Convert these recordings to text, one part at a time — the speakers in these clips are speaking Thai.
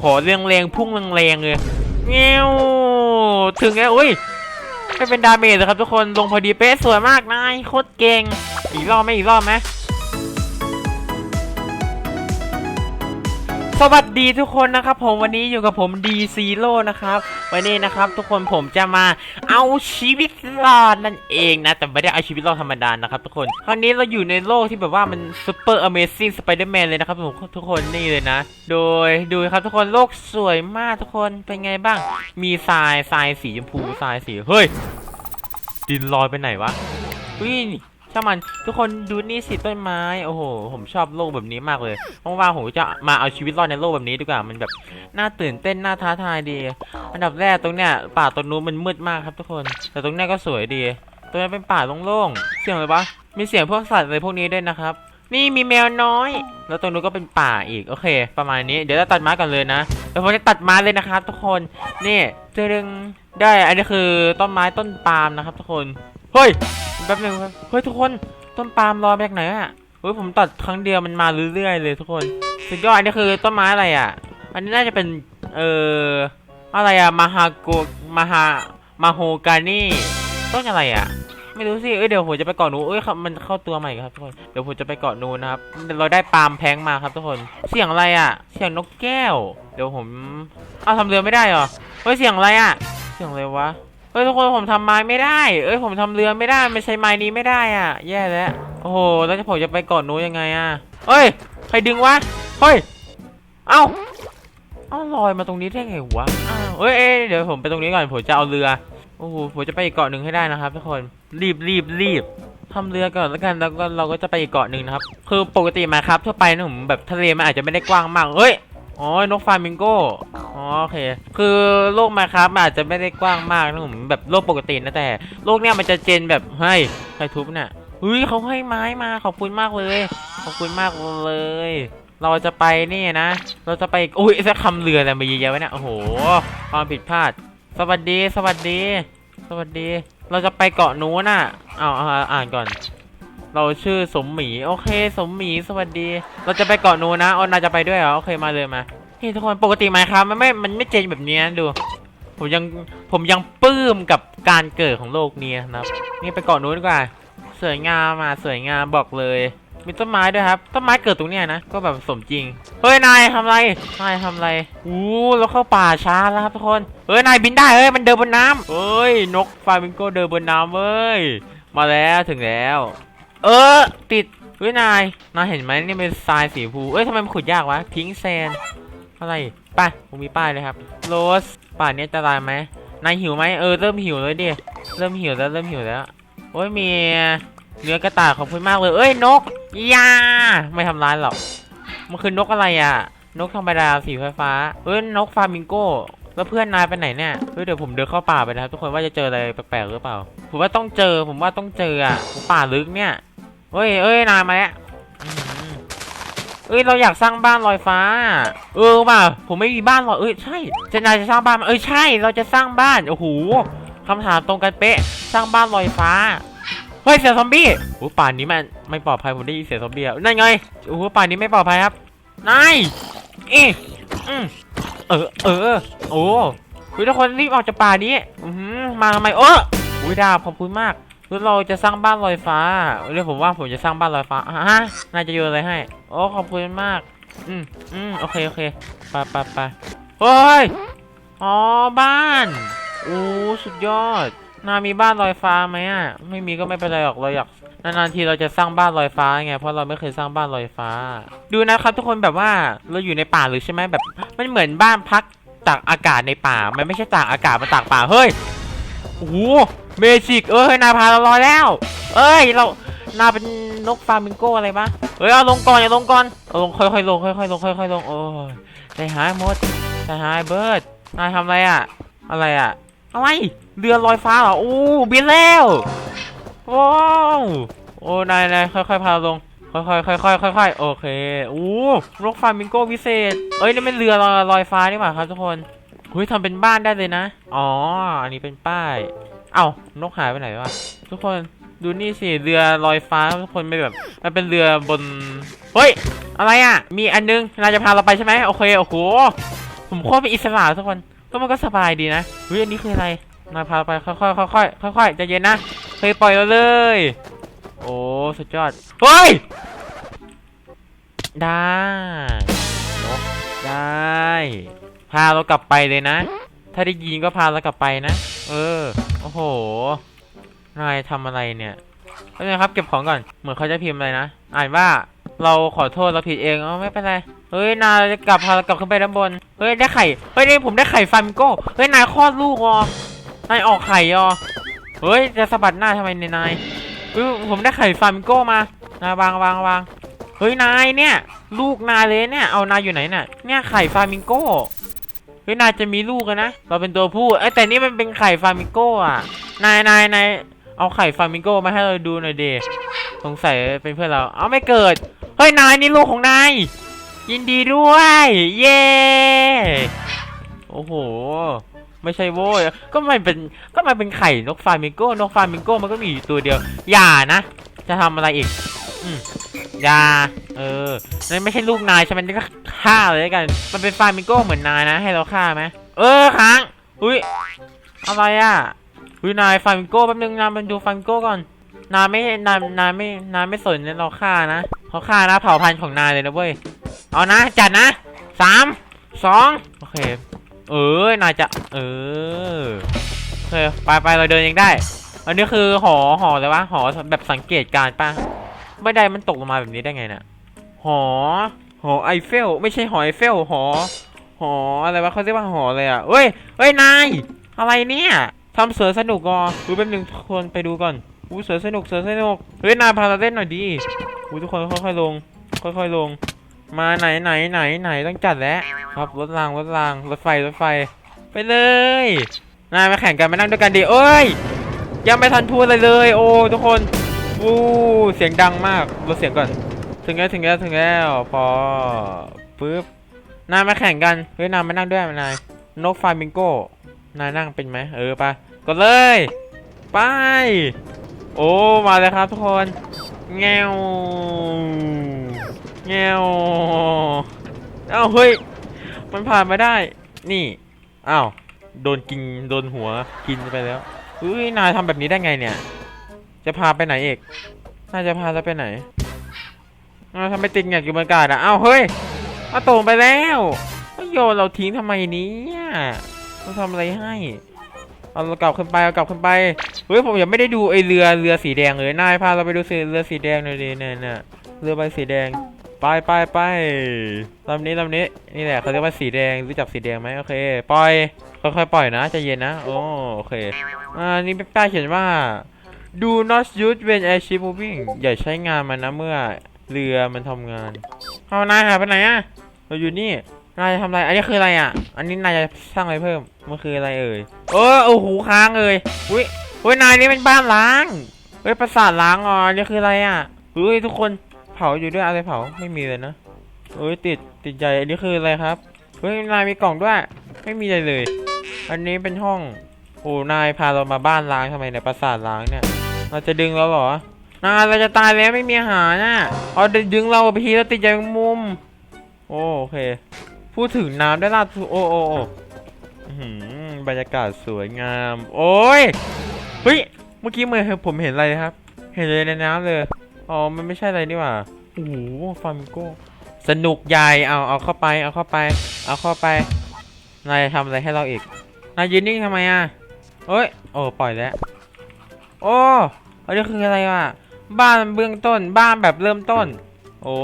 ขอเรียงแรงพุ่งแรงเลยเงี้ยวถึงแล้วอุ้ยไม่เป็นดาเมจนะครับทุกคนลงพอดีเป๊ะสวยมากนายโคตรเก่งอีกรอบไหมอีกรอบไหม สวัสดีทุกคนนะครับผมวันนี้อยู่กับผมดีซีโร่นะครับ วันนี้นะครับ ทุกคนผมจะมาเอาชีวิตรอดนั่นเองนะ แต่ไม่ได้เอาชีวิตรอดธรรมดานะครับทุกคนคราวนี้เราอยู่ในโลกที่แบบว่ามันซูเปอร์อเมซิ่งสไปเดอร์แมนเลยนะครับผมทุกคนนี่เลยนะ โดยดูครับทุกคนโลกสวยมากทุกคนเป็นไงบ้าง มีทรายทรายสีชมพูทรายสีเฮ้ยดินลอยไปไหนวะอุ้ย ช่างมันทุกคนดูนี่สิต้นไม้โอ้โหผมชอบโลกแบบนี้มากเลยว่างๆผมจะมาเอาชีวิตรอดในโลกแบบนี้ดีกว่ามันแบบน่าตื่นเต้นน่าท้าทายดี อันดับแรกตรงเนี้ยป่าตรงนู้นมันมืดมากครับทุกคน แต่ตรงเนี้ยก็สวยดี ตรงนี้เป็นป่าโล่งๆเสียงอะไรปะมีเสียงพวกสัตว์อะไรพวกนี้ด้วยนะครับ นี่มีแมวน้อย แล้วตรงนู้นก็เป็นป่าอีกโอเค ประมาณนี้เดี๋ยวเราตัดไม้ก่อนเลยนะเดี๋ยวผมจะตัดไม้เลยนะครับ ทุกคนนี่เจดึงได้อันนี้คือต้นไม้ต้นปาล์มนะครับ ทุกคน เฮ้ยแป๊บนึงครับเฮ้ยทุกคนต้นปาล์มลอยมาจากไหนอะเฮ้ยผมตัดครั้งเดียวมันมาเรื่อยๆเลยทุกคนสุดยอดอันนี้คือต้นไม้อะไรอะอันนี้น่าจะเป็นเอ่ออะไรอะมาฮาโกมาฮามาโฮกานี่ต้นอะไรอะไม่รู้สิเอ้ยเดี๋ยวผมจะไปเกาะนูนเอ้ยครับมันเข้าตัวใหม่ครับทุกคนเดี๋ยวผมจะไปเกาะนูนนะครับเราได้ปาล์มแพงมาครับทุกคนเสียงอะไรอะเสียงนกแก้ว เดี๋ยวผมเอาทำเรือไม่ได้เหรอเฮ้ยเสียงอะไรอะเสียงอะไรวะ เฮ้ยทุกคนผมทำไม้ไม่ได้ เอ้ยผมทำเรือไม่ได้ไม่ใช่ไม้นี้ไม่ได้อะ แย่แล้ว โอ้โหแล้วจะผมจะไปเกาะนูนยังไงอะเฮ้ยใครดึงวะ เฮ้ย เอ้าเอ้าลอยมาตรงนี้ได้ไงวะอ้าวเอ้ยเอ้ยเดี๋ยวผมไปตรงนี้ก่อนผมจะเอาเรือ โอ้โหผมจะไปอีกเกาะหนึ่งให้ได้นะครับ ทุกคน รีบรีบรีบทำเรือก่อนแล้วกันแล้วก็เราก็จะไปอีกเกาะหนึ่งนะครับ คือปกติมาครับทั่วไปนะผมแบบทะเลมันอาจจะไม่ได้กว้างมาก เฮ้ย อ๋อนกฟามิงโก้ อ๋อโอเค คือโลกมาครับอาจจะไม่ได้กว้างมากนะผมแบบโลกปกตินะแต่ โลกเนี้ยมันจะเจนแบบเฮ้ใครทุบเนี่ยเฮ้ยเขาให้ไม้มาขอบคุณมากเลย ขอบคุณมากเลย เราจะไปนี่นะ เราจะไปอุ้ยจะคำเรืออะไรมาเยอะแยะวะเนี่ยโอ้โหความผิดพลาด สวัสดีสวัสดี สวัสดี เราจะไปเกาะนู้นน่ะเอาเอาเอาอ่านก่อน เราชื่อสมหมีโอเค สมหมีสวัสดี เราจะไปเกาะนู้นนะออนนาจะไปด้วยเหรอโอเคมาเลยมาเฮ้ยทุกคนปกติไหมครับมันไม่มันไม่เจนแบบนี้นะดู ผมยังผมยังปลื้มกับการเกิดของโลกนี้นะครับนี่ไปเกาะนู้นดีกว่า สวยงามอะสวยงามบอกเลย มีต้นไม้ด้วยครับต้นไม้เกิดตรงเนี้ยนะก็แบบสมจริงเฮ้ยนายทำไรนายทำไรอู้เราเข้าป่าช้าแล้วครับทุกคนเฮ้ยนายบินได้เฮ้ยมันเดินบนน้ำเฮ้ยนกฟลามิงโกเดินบนน้ำเว้ยมาแล้วถึงแล้ว เออ ติดเฮ้ยนาย นายเห็นไหมนี่เป็นทรายสีชมพูเอ้ยทำไมมันขุดยากวะ พิงแซน อะไรป้าผมมีป้ายเลยครับ โรส ป่านนี้จะตายไหม นายหิวไหมเออ เริ่มหิวเลยดิ เริ่มหิวแล้ว เริ่มหิวแล้ว โอ้ย มีเนื้อกระต่ายขอบคุณมากเลย เอ้ย นกยาไม่ทำร้ายหรอก มันคือนกอะไรอะ นกธรรมดาสีฟ้า เอ้ย นกฟามิงโก้ แล้วเพื่อนนายไปไหนเนี่ยเฮ้ยเดี๋ยวผมเดินเข้าป่าไปนะครับทุกคนว่าจะเจออะไรแปลกๆหรือเปล่า ผมว่าต้องเจอ ผมว่าต้องเจออะป่าลึกเนี่ยเฮ้ยเอ้ยนายมาแล้วอืมเอ้ยเราอยากสร้างบ้านลอยฟ้า เออป่ะผมไม่มีบ้านหรอกเอ้ยใช่เจนายจะสร้างบ้านไหมเอ้ยใช่ เราจะสร้างบ้านโอ้โหคำถามตรงกันเป๊ะ สร้างบ้านลอยฟ้าเฮ้ยเสียซอมบี้โอ้ป่านนี้มันไม่ปลอดภัยผมได้ยินเสียงซอมบี้นั่นไงโอ้โหป่านนี้ไม่ปลอดภัยครับนายอีอืม เออ เออ โอ้เฮ้ยทุกคนรีบออกจากป่านี้มาทำไมเอออุ้ยดาวขอบคุณมากแล้วเราจะสร้างบ้านลอยฟ้าเดี๋ยวผมว่าผมจะสร้างบ้านลอยฟ้าอะฮะนายจะโยนอะไรให้โอ้ขอบคุณมาก อืมอืมโอเคโอเคไปไปไปเฮ้ยอ๋อบ้านโอ้สุดยอดนามีบ้านลอยฟ้าไหมอะ ไม่มีก็ไม่เป็นไรหรอกเราอยาก นานๆทีเราจะสร้างบ้านลอยฟ้าไงเพราะเราไม่เคยสร้างบ้านลอยฟ้า ดูนะครับทุกคนแบบว่าเราอยู่ในป่าหรือใช่ไหมแบบ มันเหมือนบ้านพักตากอากาศในป่า มันไม่ใช่ตากอากาศมาตากป่าเฮ้ยโอ้โหเมจิกเอ้ยนายพาเราลอยแล้ว เอ้ยเรานาเป็นนกฟามิงโกอะไรปะเฮ้ยเอาลงก่อนอย่าลงก่อนเอาลงค่อยๆลงค่อยๆลงค่อยๆลงโอ้ยใจหายหมดใจหายเบิร์ดนายทำอะไรอะอะไรอะอะไรเรือลอยฟ้าเหรออู้บินแล้ว ว้าวโอ้นายนายค่อยๆพาลง ค่อยๆค่อยๆค่อยๆโอเคอู้นกฟามิงโกวิเศษ เอ้ยนี่เป็นเรือลอยฟ้านี่หว่าครับทุกคนเฮ้ยทำเป็นบ้านได้เลยนะ อ๋อ อันนี้เป็นป้าย เอ้านกหายไปไหนวะทุกคนดูนี่สิเรือลอยฟ้าทุกคนไม่แบบ มันเป็นเรือบน เฮ้ย อะไรอะ มีอันนึงนายจะพาเราไปใช่ไหมโอเคโอ้โหผมโคตรเป็นอิสระทุกคนก็มันก็สบายดีนะเฮ้ยอันนี้คืออะไรนายพาไปค่อยๆค่อยๆค่อยๆใจเย็นนะ เคยปล่อยเราเลย โอ้สุดยอดเฮ้ยได้นได้พาเรากลับไปเลยนะ ถ้าได้ยินก็พาเรากลับไปนะ เออโอ้โหนายทำอะไรเนี่ยก็เลยครับเก็บของก่อนเหมือนเขาจะพิมพ์อะไรนะอ่านว่าเราขอโทษเราผิดเองอ๋อไม่เป็นไรเฮ้ยนายจะกลับพาเรากลับขึ้นไปด้านบนเฮ้ยได้ไข่เฮ้ยนี่ผมได้ไข่ฟาร์มิโก้เฮ้ยนายคลอดลูกอ๋อนายออกไข่อ๋อ เฮ้ย จะสะบัดหน้าทำไมเนยนายเฮ้ยผมได้ไข่ฟาร์มิงโก้มานาวางวางวางเฮ้ย นายเนี่ย ลูกนายเลยเนี่ย เอานายอยู่ไหนเนี่ยเนี่ยไข่ฟาร์มิงโก้เฮ้ยนายจะมีลูกนะ เราเป็นตัวผู้เอ้แต่นี่มันเป็นไข่ฟาร์มิงโก้อะนายนายนายเอาไข่ฟาร์มิงโก้มาให้เราดูหน่อยเดสงสัยเป็นเพื่อนเรา เอาไม่เกิด เฮ้ยนายนี่ลูกของนาย ยินดีด้วย เย้ โอ้โห ไม่ใช่โว้ยก็มันเป็นก็มันเป็นไข่นกฟามิงโก้นกฟามิงโก้มันก็มีอยู่ตัวเดียว อย่านะ จะทำอะไรอีกอืมอย่าเออนั่นไม่ใช่ลูกนายใช่ไหมนี่ก็ฆ่าเลยกัน มันเป็นฟามิงโก้เหมือนนายนะ ให้เราฆ่าไหมเออค้างอุ้ยอะไรอะอุ้ยนายฟามิงโก้แป๊บนึงนายมันดูฟามิงโก้ก่อนนายไม่นายนายไม่นายไม่สนเราฆ่านะเขาฆ่านะเผ่าพันธุ์ของนายเลยนะเว้ยเอานะจัดนะสามสองโอเค เออนายจะ เออเคไปไปเราเดินเองได้ อันนี้คือหอหออะไรวะหอแบบสังเกตการป่ะ ไม่ได้มันตกลงมาแบบนี้ได้ไงเนี่ยหอ หอไอเฟล ไม่ใช่หอไอเฟล หอ หออะไรวะเขาเรียกว่าหอเลยอะเฮ้ยเฮ้ยนาย อะไรเนี่ยทำเสือสนุกก่อดูแป๊บนึงคนไปดูก่อนอู้เสือสนุกเสือสนุก เฮ้ยนายพาเราเล่นหน่อยดิอู้ทุกคนค่อยๆลง ค่อยๆลง มาไหนไหนไหนไหนต้องจัดแล้วครับรถรางรถรางรถไฟรถไฟ ไปเลยนายมาแข่งกันมานั่งด้วยกันดิเอ้ย ยังไม่ทันพูดอะไรเลย โอ้ทุกคนอู้เสียงดังมากลดเสียงก่อน ถึงแล้วถึงแล้วถึงแล้วพอปึ๊บนายมาแข่งกันเฮ้ยนายมานั่งด้วยนายนกฟามิงโก้นายนั่งเป็นไหมเออไปกดเลยไปโอ้มาเลยครับทุกคนแงว แงวเอ้าเฮ้ย มันผ่านมาได้ นี่อ้าวโดนกินโดนหัวกินไปแล้วเฮ้ยนายทำแบบนี้ได้ไงเนี่ย จะพาไปไหนเอกนายจะพาเราไปไหนอ้าวทำไมติดเงียบอยู่บนอากาศอะอ้าวเฮ้ยเอาตกไปแล้วโยนเราทิ้งทำไมนี้เราทำอะไรให้เอาเรากลับขึ้นไปเอากลับขึ้นไปเฮ้ยผมยังไม่ได้ดูไอเรือเรือสีแดงเลยนายพาเราไปดูเรือสีแดงหน่อยดิเนี่ยเนี่ยเรือใบสีแดง ไปไปไปลำนี้ลำนี้ นี่แหละเขาเรียกว่าสีแดง รู้จักสีแดงไหมโอเค ปล่อย ค่อยๆปล่อยนะใจเย็นนะ โอ้โอเค อ่า นี่เป็นป้ายเขียนว่า do not use when airship moving อย่าใช้งานมันนะเมื่อเรือมันทำงานเอานายหายไปไหนอะเราอยู่นี่ นายจะทำอะไร อันนี้คืออะไรอะอันนี้นายจะสร้างอะไรเพิ่ม มันคืออะไรเอ่ย เออโอ้โหค้างเลยอุ้ยอุ้ยนายนี่เป็นบ้านล้างเฮ้ยปราสาทล้างอ๋อนนี่คืออะไรอะเฮ้ยทุกคน เผาอยู่ด้วยอะไรเผาไม่มีเลยนะเฮ้ยติดติดใจอันนี้คืออะไรครับเฮ้ยนายมีกล่องด้วย ไม่มีอะไรเลย อันนี้เป็นห้องโอ้นายพาเรามาบ้านล้างทำไมเนี่ยปราสาทล้างเนี่ย เราจะดึงเราเหรอนายเราจะตายแล้วไม่มีอาหารน่ะเอาดึงเราไปทีแล้วติดใจมุมโอโอเค พูดถึงน้ำได้ล่าสุดโอ้โอ้โอบรรยากาศสวยงาม โอ้ยเฮ้ยเมื่อกี้เมื่อผมเห็นอะไรครับ เห็นเลยในน้ำเลย อ๋อ มันไม่ใช่อะไรนี่หว่าโอ้โหฟาร์มิโก้ สนุกใหญ่ เอาเอาเข้าไป เอาเข้าไป เอาเข้าไป นายจะทำอะไรให้เราอีก นายยืนนิ่งทำไมอะเอ้ย โอ้ ปล่อยแล้ว โอ้อันนี้คืออะไรวะ บ้านเบื้องต้น บ้านแบบเริ่มต้น โอ้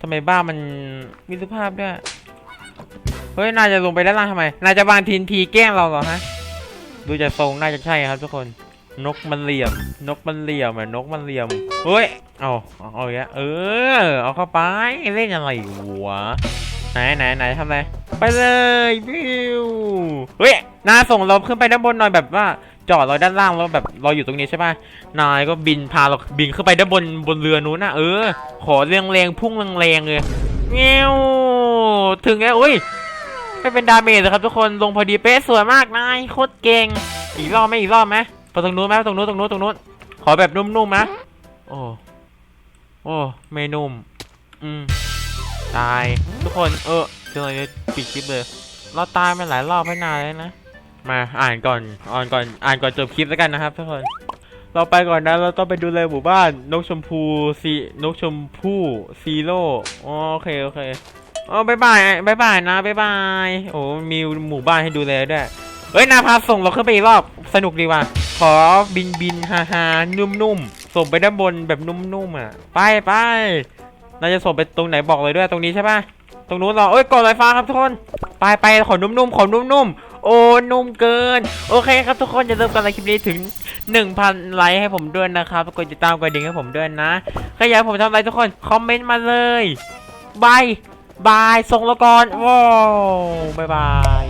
ทำไมบ้านมันมีสุภาพด้วย เฮ้ย นายจะลงไปด้านล่างทำไม นายจะวางทีนทีแกล้งเราเหรอฮะ ดูจากทรงน่าจะใช่ครับทุกคน นกมันเหลี่ยม นกมันเหลี่ยมอะนกมันเหลี่ยมเฮ้ยเอาเอาอย่างเงี้ยเออ เอาเข้าไปเล่นอะไรวะไหนไหนไหนทำอะไรไปเลยวิวเฮ้ยนายส่งเราขึ้นไปด้านบนหน่อยแบบว่าจอดเราด้านล่างแล้วแบบเราอยู่ตรงนี้ใช่ป่ะนายก็บินพาเราบินขึ้นไปด้านบนบนเรือนู้นนะเออ ขอแรงแรงๆพุ่งแรงๆเลยเงี้ยวถึงแล้วอุ้ยไม่เป็นดาเมจเลยครับทุกคนลงพอดีเป๊ะสวยมากนายโคตรเก่งอีกรอบไหมอีกรอบไหม ไปตรงนู้นไหมตรงนู้นตรงนู้นตรงนู้นขอแบบนุ่มๆนะโอ้โอ้ไม่นุ่ม อืมตายทุกคนเออเจออะไรปิดคลิปเลย เราตายมาหลายรอบไม่นานเลยนะมาอ่านก่อนอ่านก่อนอ่านก่อนจบคลิปแล้วกันนะครับทุกคน เราไปก่อนนะเราต้องไปดูแลหมู่บ้านนกชมพูซีนกชมพูซีโร่โอเคโอเคอ๋อบายบายบายบายนะบายบายโอ้มีหมู่บ้านให้ดูแลด้วย เฮ้ยนาพาส่งเราขึ้นไปอีกรอบสนุกดีว่ะขอบินบินฮาฮานุ่มๆส่งไปด้านบนแบบนุ่มๆอะ ไปไปเราจะส่งไปตรงไหนบอกเลยด้วยตรงนี้ใช่ปะตรงนู้นเหรอเอ้ยกดไฟฟ้าครับทุกคนไปไปขอนุ่มๆขอนุ่มๆโอ้นุ่มเกิน โอเคครับทุกคนอย่าลืมกันไลค์คลิปนี้ถึง 1,000 ไลค์ให้ผมด้วยนะครับกดติดตามกดดิ่งให้ผมด้วยนะใครอยากผมทำอะไรทุกคนคอมเมนต์มาเลยบายบายส่งล้วก่อนว้าวบายบาย